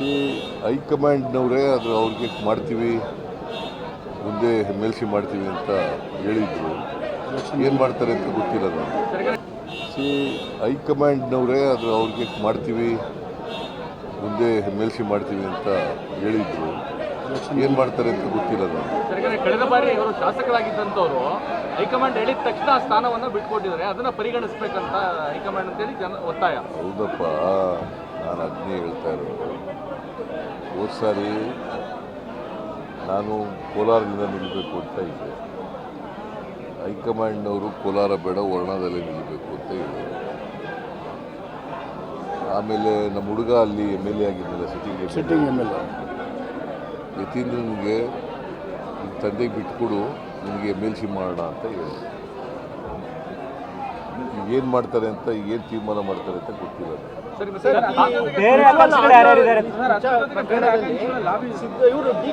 C ಹೈಕಮಾಂಡ್ನವರೇ ಅದು ಅವ್ರಿಗೆ ಮಾಡ್ತೀವಿ ಮುಂದೆ ಎಂ ಎಲ್ ಸಿ ಮಾಡ್ತೀವಿ ಅಂತ ಹೇಳಿದ್ರು. ಏನು ಮಾಡ್ತಾರೆ ಅಂತ ಗೊತ್ತಿಲ್ಲ ನನಗೆ. ಸಿ ಹೈಕಮಾಂಡ್ನವರೇ ಅದು ಅವ್ರಿಗೆ ಮಾಡ್ತೀವಿ ಮುಂದೆ ಎಂ ಎಲ್ ಸಿ ಮಾಡ್ತೀವಿ ಅಂತ ಹೇಳಿದ್ರು. ಏನು ಮಾಡ್ತಾರೆ ಅಂತ ಗೊತ್ತಿಲ್ಲ ನನಗೆ. ಯಾಕಂದ್ರೆ ಕಳೆದ ಬಾರಿ ಇವರು ಶಾಸಕರಾಗಿದ್ದಂಥವ್ರು ಹೈಕಮಾಂಡ್ ಹೇಳಿದ ತಕ್ಷಣ ಆ ಸ್ಥಾನವನ್ನು ಬಿಟ್ಕೊಟ್ಟಿದ್ದಾರೆ. ಅದನ್ನು ಪರಿಗಣಿಸ್ಬೇಕಂತ ಹೈಕಮಾಂಡ್ ಅಂತೇಳಿ ಜನ ಒತ್ತಾಯ. ಹೌದಪ್ಪ ನಾನು ಅದನ್ನೇ ಹೇಳ್ತಾ ಇರೋದು. ಹೋದ ಸಾರಿ ನಾನು ಕೋಲಾರದಿಂದ ನಿಲ್ಲಬೇಕು ಅಂತ ಇದ್ದೆ. ಹೈಕಮಾಂಡ್ನವರು ಕೋಲಾರ ಬೇಡ ವರ್ಣದಲ್ಲಿ ನಿಲ್ಲಬೇಕು ಅಂತ ಹೇಳಿದರು. ಆಮೇಲೆ ನಮ್ಮ ಹುಡುಗ ಅಲ್ಲಿ ಎಂ ಎಲ್ ಎ ಆಗಿದ್ದಲ್ಲ ಸಿಟ್ಟಿಂಗ್ ಸಿಟ್ಟಿಂಗ್ ಎಂ ಎಲ್ ಯತೀಂದ್ರನಿಗೆ ನಿಮ್ಮ ತಂದೆಗೆ ಬಿಟ್ಕೊಡು ನಿಮಗೆ ಎಂ ಎಲ್ ಸಿ ಮಾಡೋಣ ಅಂತ ಹೇಳಿದೆ ಏನು ಮಾಡ್ತಾರೆ ಅಂತ ಏನು ತೀರ್ಮಾನ ಮಾಡ್ತಾರೆ ಅಂತ ಗೊತ್ತಿಲ್ಲ. ಬೇರೆ ಅಪಕ್ಷಗಳು ಯಾರ್ಯಾರಿದ್ದಾರೆ? ಇವರು ಡಿ